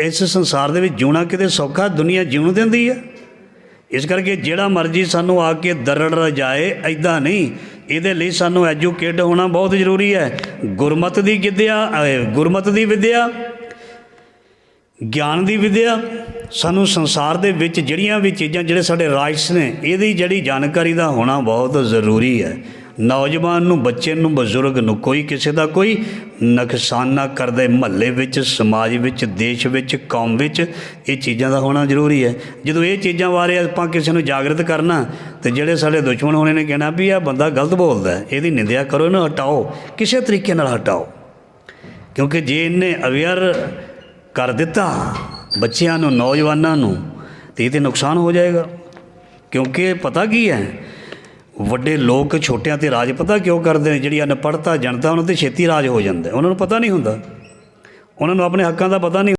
ਇਸ ਸੰਸਾਰ ਦੇ ਵਿੱਚ ਜਿਉਣਾ ਕਿਤੇ ਸੌਖਾ, ਦੁਨੀਆ ਜਿਉਣ ਦਿੰਦੀ ਹੈ ਇਸ ਕਰਕੇ ਜਿਹੜਾ ਮਰਜ਼ੀ ਸਾਨੂੰ ਆ ਕੇ ਦਰੜ ਰਜਾਏ ਐਦਾਂ ਨਹੀਂ। ਇਹਦੇ ਲਈ ਸਾਨੂੰ ਐਜੂਕੇਟ ਹੋਣਾ ਬਹੁਤ ਜ਼ਰੂਰੀ ਹੈ। ਗੁਰਮਤ ਦੀ ਵਿਦਿਆ ਗੁਰਮਤ ਦੀ ਵਿਦਿਆ, ਗਿਆਨ ਦੀ ਵਿਦਿਆ, ਸਾਨੂੰ ਸੰਸਾਰ ਦੇ ਵਿੱਚ ਜਿਹੜੀਆਂ ਵੀ ਚੀਜ਼ਾਂ, ਜਿਹੜੇ ਸਾਡੇ ਰਾਈਟਸ ਨੇ, ਇਹਦੀ ਜਿਹੜੀ ਜਾਣਕਾਰੀ ਦਾ ਹੋਣਾ ਬਹੁਤ ਜ਼ਰੂਰੀ ਹੈ। ਨੌਜਵਾਨ ਨੂੰ, ਬੱਚੇ ਨੂੰ, ਬਜ਼ੁਰਗ ਨੂੰ, ਕੋਈ ਕਿਸੇ ਦਾ ਕੋਈ ਨੁਕਸਾਨ ਨਾ ਕਰਦੇ ਮਹੱਲੇ ਵਿੱਚ, ਸਮਾਜ ਵਿੱਚ, ਦੇਸ਼ ਵਿੱਚ, ਕੌਮ ਵਿੱਚ, ਇਹ ਚੀਜ਼ਾਂ ਦਾ ਹੋਣਾ ਜ਼ਰੂਰੀ ਹੈ। ਜਦੋਂ ਇਹ ਚੀਜ਼ਾਂ ਬਾਰੇ ਆਪਾਂ ਕਿਸੇ ਨੂੰ ਜਾਗਰਤ ਕਰਨਾ, ਤੇ ਜਿਹੜੇ ਸਾਡੇ ਦੁਸ਼ਮਣ ਹੋਣੇ ਨੇ ਕਹਿਣਾ ਵੀ ਇਹ ਬੰਦਾ ਗਲਤ ਬੋਲਦਾ ਹੈ, ਇਹਦੀ ਨਿੰਦਿਆ ਕਰੋ, ਇਹਨੂੰ ਹਟਾਓ, ਕਿਸੇ ਤਰੀਕੇ ਨਾਲ ਹਟਾਓ। ਕਿਉਂਕਿ ਜੇ ਇਹਨੇ ਅਵੇਅਰ ਕਰ ਦਿੱਤਾ ਬੱਚਿਆਂ ਨੂੰ, ਨੌਜਵਾਨਾਂ ਨੂੰ, ਤੇ ਇਹ ਤੇ ਨੁਕਸਾਨ ਹੋ ਜਾਏਗਾ। ਕਿਉਂਕਿ ਪਤਾ ਕੀ ਹੈ ਵੱਡੇ ਲੋਕ ਛੋਟਿਆਂ ਤੇ ਰਾਜ ਪਤਾ ਕਿਉਂ ਕਰਦੇ ਨੇ? ਜਿਹੜੀ ਅਨਪੜ੍ਹਤਾ ਜਨਤਾ, ਉਹਨਾਂ ਤੇ ਛੇਤੀ ਰਾਜ ਹੋ ਜਾਂਦਾ। ਉਹਨਾਂ ਨੂੰ ਪਤਾ ਨਹੀਂ ਹੁੰਦਾ। ਉਹਨਾਂ ਨੂੰ ਆਪਣੇ ਹੱਕਾਂ ਦਾ ਪਤਾ ਨਹੀਂ